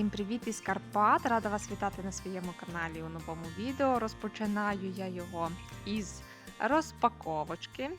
Всім привіт із Карпат! Рада вас вітати на своєму каналі у новому відео. Розпочинаю я його із розпаковочки.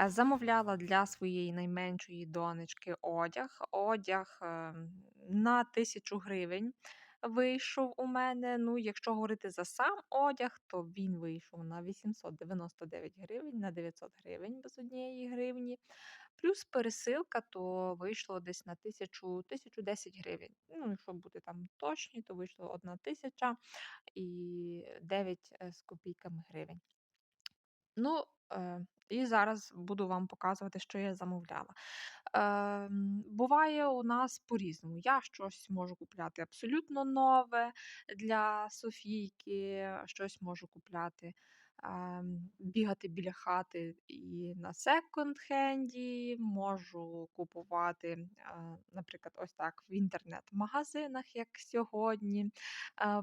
Е, Замовляла для своєї найменшої донечки одяг. Одяг е, на тисячу гривень вийшов у мене. Ну, якщо говорити за сам одяг, то він вийшов на 899 гривень, на 900 гривень без однієї гривні. Плюс пересилка, то вийшло десь на 1000 1010 гривень. Ну, якщо бути там точні, то вийшло 1 тисяча і 9 е, з копійками гривень. Ну, е, і зараз буду вам показувати, що я замовляла. Ем, буває у нас по-різному. Я щось можу купляти абсолютно нове для Софійки, щось можу купляти, бігати біля хати і на секонд-хенді, можу купувати, наприклад, ось так в інтернет-магазинах, як сьогодні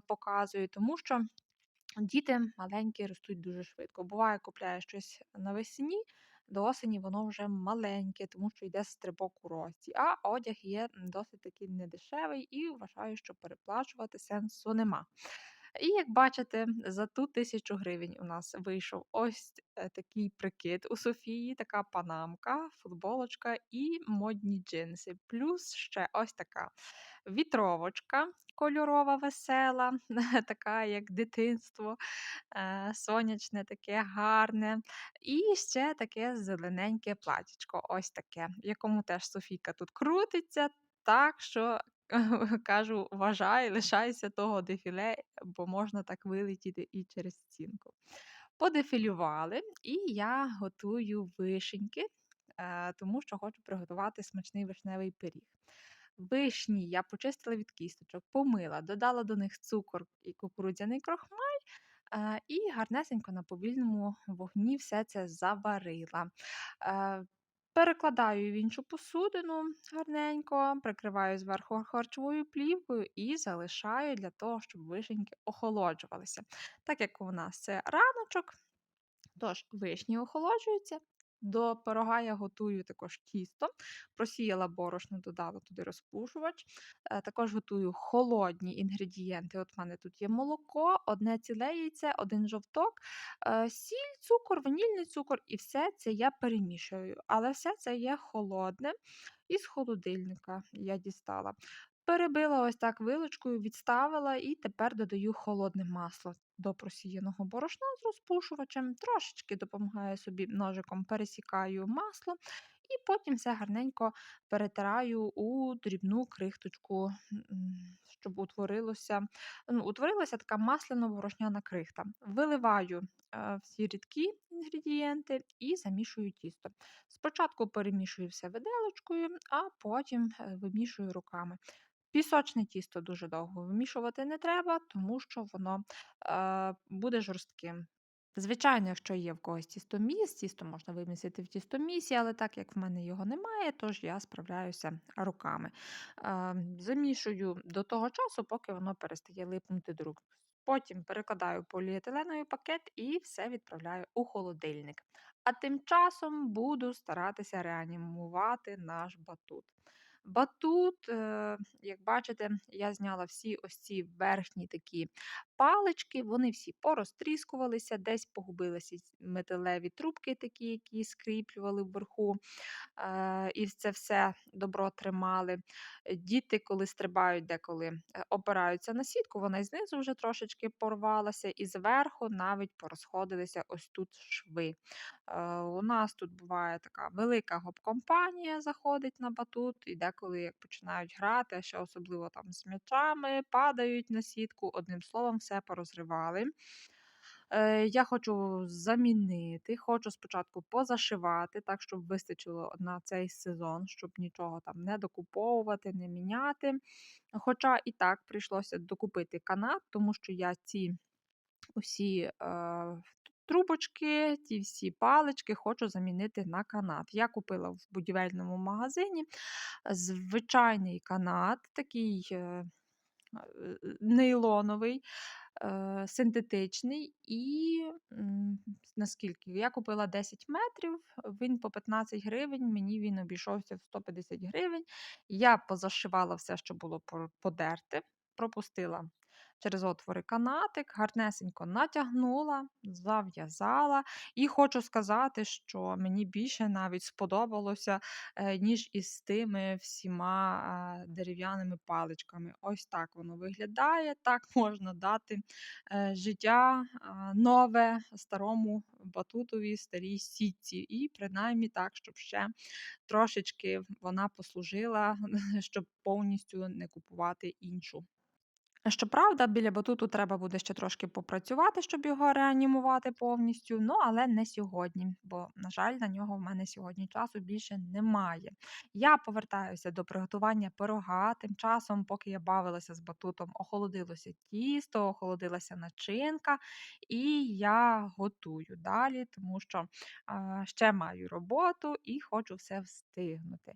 показую, тому що Діти маленькі ростуть дуже швидко. Буває, купляє щось навесні, до осені воно вже маленьке, тому що йде стрибок у рості. А одяг є досить таки недешевий і вважаю, що переплачувати сенсу нема. І як бачите, за ту тисячу гривень у нас вийшов ось е, такий прикид у Софії, така панамка, футболочка і модні джинси. Плюс ще ось така вітровочка кольорова, весела, така як дитинство, е, сонячне, таке гарне. І ще таке зелененьке платічко, ось таке, в якому теж Софійка тут крутиться. Так що кажу, вважай, лишайся того дефіле, бо можна так вилетіти і через стінку. Подефілювали, і я готую вишеньки, е, тому що хочу приготувати смачний вишневий пиріг. Вишні я почистила від кісточок, помила, додала до них цукор і кукурудзяний крохмаль, е, і гарнесенько на повільному вогні все це заварила. Перекладаю в іншу посудину гарненько, прикриваю зверху харчовою плівкою і залишаю для того, щоб вишеньки охолоджувалися. Так як у нас це раночок, тож вишні охолоджуються. До пирога я готую також тісто, просіяла борошно, додала туди розпушувач. Е, Також готую холодні інгредієнти. От в мене тут є молоко, одне ціле яйце, один жовток, е, сіль, цукор, ванільний цукор, і все це я перемішую. Але все це є холодне із холодильника я дістала. Перебила ось так вилочкою, відставила і тепер додаю холодне масло до просіяного борошна з розпушувачем. Трошечки допомагаю собі ножиком, пересікаю масло, і потім все гарненько перетираю у дрібну крихточку, щоб утворилося, ну, утворилася така масляно-борошняна крихта. Виливаю е, всі рідкі інгредієнти і замішую тісто. Спочатку перемішую все виделочкою, а потім е, вимішую руками. Пісочне тісто дуже довго вимішувати не треба, тому що воно е, буде жорстким. Звичайно, якщо є в когось тістоміс, тісто можна вимісити в тістомісі, але так як в мене його немає, тож я справляюся руками. Е, замішую до того часу, поки воно перестає липнути до рук. Потім перекладаю поліетиленовий пакет і все відправляю у холодильник. А тим часом буду старатися реанімувати наш батут. Батут, е, як бачите, я зняла всі ось ці верхні такі палички, вони всі порозтріскувалися, десь погубилися металеві трубки, такі, які скріплювали вверху, е, і це все добро тримали. Діти, коли стрибають, деколи е, опираються на сітку, вона знизу вже трошечки порвалася, і зверху навіть порозходилися ось тут шви. У нас тут буває така велика гоп-компанія, заходить на батут, і деколи як починають грати, а ще особливо там з м'ячами, падають на сітку, одним словом, все порозривали. Е, Я хочу замінити, хочу спочатку позашивати, так, щоб вистачило на цей сезон, щоб нічого там не докуповувати, не міняти. Хоча і так прийшлося докупити канат, тому що я ці усі е, трубочки, ті всі палички хочу замінити на канат. Я купила в будівельному магазині звичайний канат, такий е, нейлоновий. е, синтетичний і наскільки? Я купила 10 метрів, він по 15 гривень, мені він обійшовся в 150 гривень. Я позашивала все, що було подерте, пропустила через отвори канатик, гарнесенько натягнула, зав'язала. І хочу сказати, що мені більше навіть сподобалося, е, ніж із тими всіма дерев'яними паличками. Ось так воно виглядає. Так можна дати е, життя нове старому батутові, старій сітці. І принаймні так, щоб ще трошечки вона послужила, щоб повністю не купувати іншу. Щоправда, біля батуту треба буде ще трошки попрацювати, щоб його реанімувати повністю. Ну, але не сьогодні, бо, на жаль, на нього в мене сьогодні часу більше немає. Я повертаюся до приготування пирога. Тим часом, поки я бавилася з батутом, охолодилося тісто, охолодилася начинка, і я готую далі, тому що а, ще маю роботу і хочу все встигнути.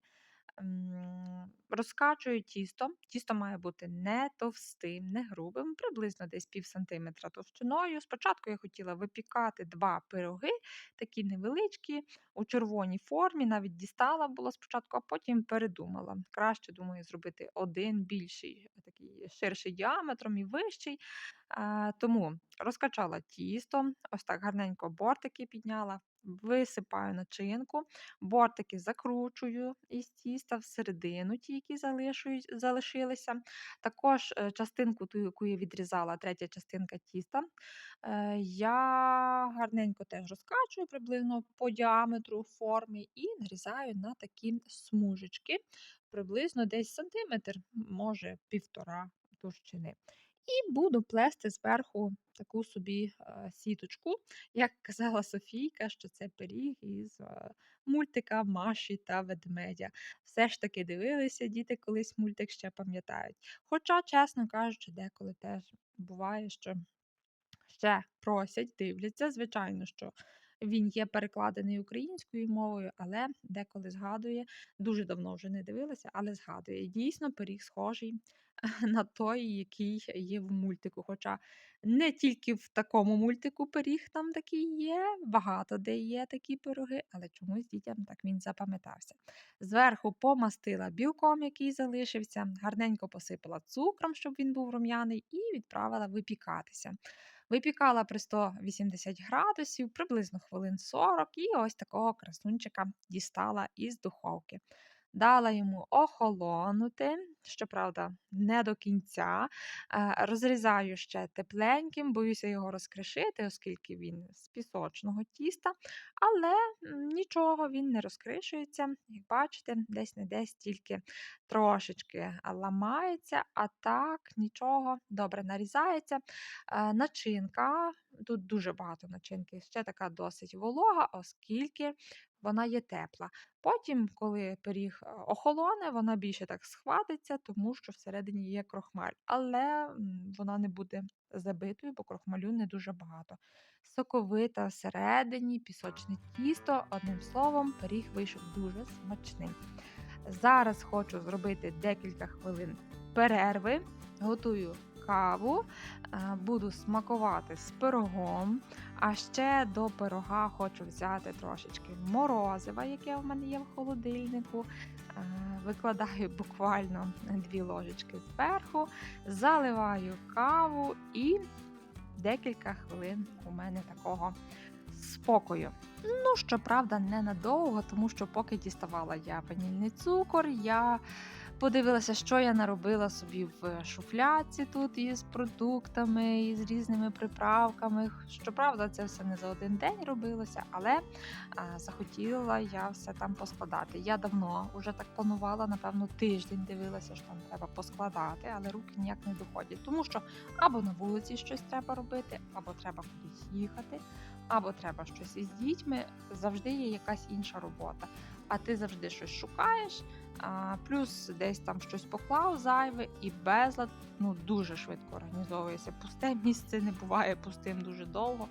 Розкачую тісто. Тісто має бути не товстим, не грубим, приблизно десь пів сантиметра товщиною. Спочатку я хотіла випікати два пироги, такі невеличкі, у червоній формі, навіть дістала була спочатку, а потім передумала. Краще, думаю, зробити один більший, такий ширший діаметром і вищий. Тому розкачала тісто, ось так гарненько бортики підняла, висипаю начинку. Бортики закручую із тіста всередину, ті, які залишилися. Також е, частинку, ту, яку я відрізала, третя частинка тіста, е, я гарненько теж розкачую приблизно по діаметру формі і нарізаю на такі смужечки, приблизно десь сантиметр, може півтора товщини. І буду плести зверху таку собі е, сіточку. Як казала Софійка, що це пиріг із е, мультика Маші та ведмедя. Все ж таки дивилися діти колись мультик ще пам'ятають. Хоча, чесно кажучи, деколи теж буває, що ще просять, дивляться. Звичайно, що він є перекладений українською мовою, але деколи згадує, дуже давно вже не дивилася, але згадує. Дійсно, пиріг схожий на той, який є в мультику. Хоча не тільки в такому мультику пиріг там такий є, багато де є такі пироги, але чомусь дітям так він запам'ятався. Зверху помастила білком, який залишився, гарненько посипала цукром, щоб він був рум'яний, і відправила випікатися. Випікала при 180 градусів, приблизно хвилин 40, і ось такого красунчика дістала із духовки. Дала йому охолонути, щоправда, не до кінця. Е, Розрізаю ще тепленьким, боюся його розкришити, оскільки він з пісочного тіста, але нічого, він не розкришується. Як бачите, десь не десь тільки трошечки ламається, а так нічого добре нарізається. Е, Начинка, тут дуже багато начинки, ще така досить волога, оскільки вона є тепла. Потім, коли пиріг е, охолоне, вона більше так схватиться, тому що всередині є крохмаль. Але вона не буде забитою, бо крохмалю не дуже багато. Соковита всередині, пісочне тісто, одним словом, пиріг вийшов дуже смачний. Зараз хочу зробити декілька хвилин перерви. Готую каву, е, буду смакувати з пирогом. А ще до пирога хочу взяти трошечки морозива, яке в мене є в холодильнику. Е, Викладаю буквально дві ложечки зверху, заливаю каву і декілька хвилин у мене такого спокою. Ну, щоправда, ненадовго, тому що поки діставала я ванільний цукор, я подивилася, що я наробила собі в шуфляці тут із продуктами, і з різними приправками. Щоправда, це все не за один день робилося, але захотіла я все там поскладати. Я давно вже так планувала, напевно, тиждень дивилася, що там треба поскладати, але руки ніяк не доходять, тому що або на вулиці щось треба робити, або треба кудись їхати або треба щось із дітьми, завжди є якась інша робота. А ти завжди щось шукаєш, плюс десь там щось поклав зайве, і безлад ну, дуже швидко організовується. Пусте місце не буває пустим дуже довго.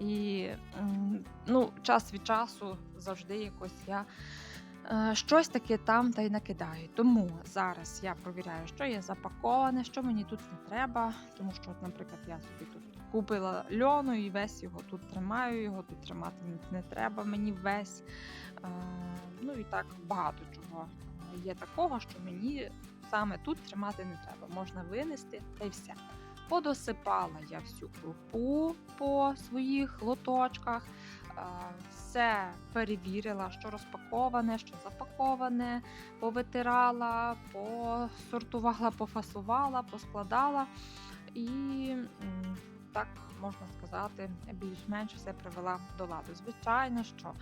І ну, час від часу завжди якось я Е, Щось таке там та й накидаю. Тому зараз я провіряю, що є запаковане, що мені тут не треба. Тому що, наприклад, я собі тут купила льону і весь його тут тримаю. Його тут тримати не- треба мені весь. Е, Ну і так багато чого є такого, що мені саме тут тримати не треба. Можна винести та й все. Подосипала я всю крупу по своїх лоточках. Е, Все перевірила, що розпаковане, що запаковане, повитирала, посортувала, пофасувала, поскладала. І так можна сказати, більш-менш все привела до ладу. Звичайно, що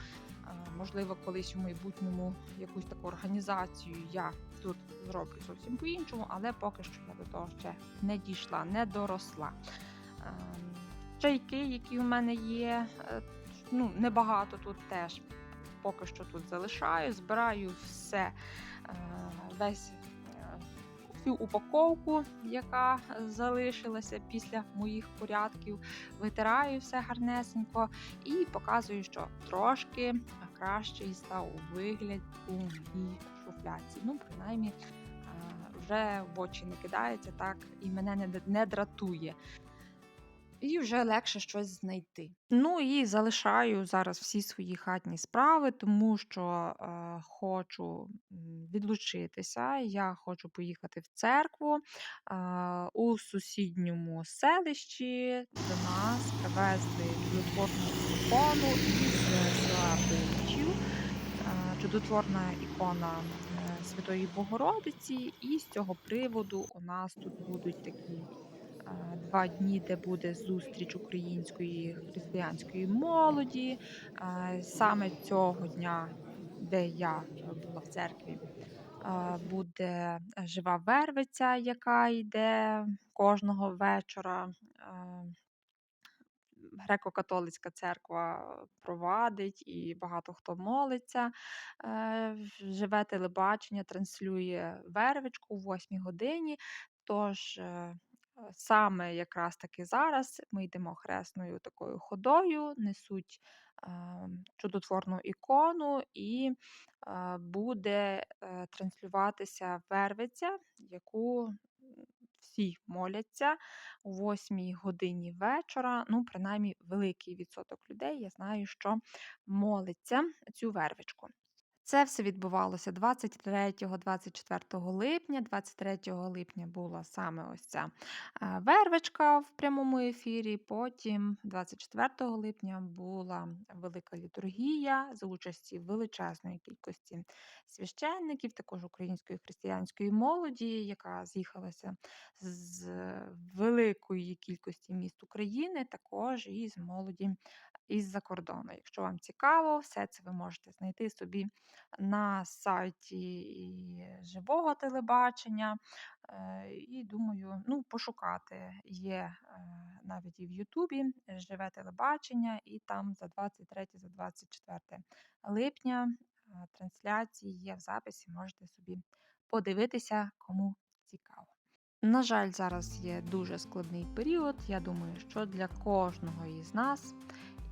можливо колись у майбутньому якусь таку організацію я тут зроблю зовсім по-іншому, але поки що я до того ще не дійшла, не доросла. Чайки, які у мене є, е, ну небагато тут теж поки що тут залишаю, збираю все, е, весь всю упаковку, яка залишилася після моїх порядків, витираю все гарнесенько і показую, що трошки кращий став вигляд у моїй шуфляці. Ну, принаймні, е, вже в очі не кидається так і мене не, не дратує. І вже легше щось знайти. Ну і залишаю зараз всі свої хатні справи, тому що е, хочу відлучитися. Я хочу поїхати в церкву. Е, у сусідньому селищі до нас привезли чудотворну ікону із е, села. Е, Чудотворна ікона е, Святої Богородиці, і з цього приводу у нас тут будуть такі два дні, де буде зустріч української християнської молоді. Саме цього дня, де я була в церкві, буде жива вервиця, яка йде кожного вечора. Греко-католицька церква провадить і багато хто молиться. Е, Живе телебачення транслює вервичку в 8 годині. Тож е, саме якраз таки зараз ми йдемо хресною такою ходою, несуть е, чудотворну ікону, і е, буде е, транслюватися вервиця, яку всі моляться о 8 годині вечора. Ну, принаймні, великий відсоток людей, я знаю, що молиться цю вервичку. Це все відбувалося 23-24 липня. 23 липня була саме ось ця е, вервичка в прямому ефірі. Потім, 24 липня, була велика літургія за участі величезної кількості священників, також української християнської молоді, яка з'їхалася з великої кількості міст України, також і з молоді із-за кордону. Якщо вам цікаво, все це ви можете знайти собі на сайті живого телебачення. Е, І думаю, ну, пошукати є е, навіть і в Ютубі живе телебачення, і там за 23 за 24 липня е, трансляції є в записі, можете собі подивитися, кому цікаво. На жаль, зараз є дуже складний період. Я думаю, що для кожного із нас,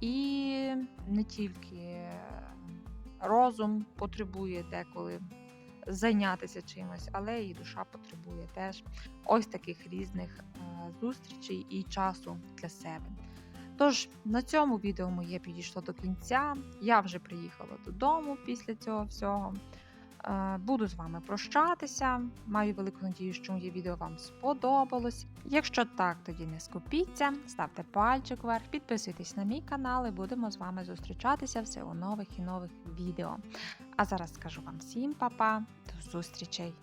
і не тільки розум потребує деколи зайнятися чимось, але і душа потребує теж ось таких різних е, зустрічей і часу для себе. Тож на цьому відео моє підійшло до кінця. Я вже приїхала додому після цього всього. Е, Буду з вами прощатися. Маю велику надію, що моє відео вам сподобалось. Якщо так, тоді не скупіться, ставте пальчик вверх, підписуйтесь на мій канал і будемо з вами зустрічатися все у нових і нових відео. А зараз скажу вам всім па-па, до зустрічей!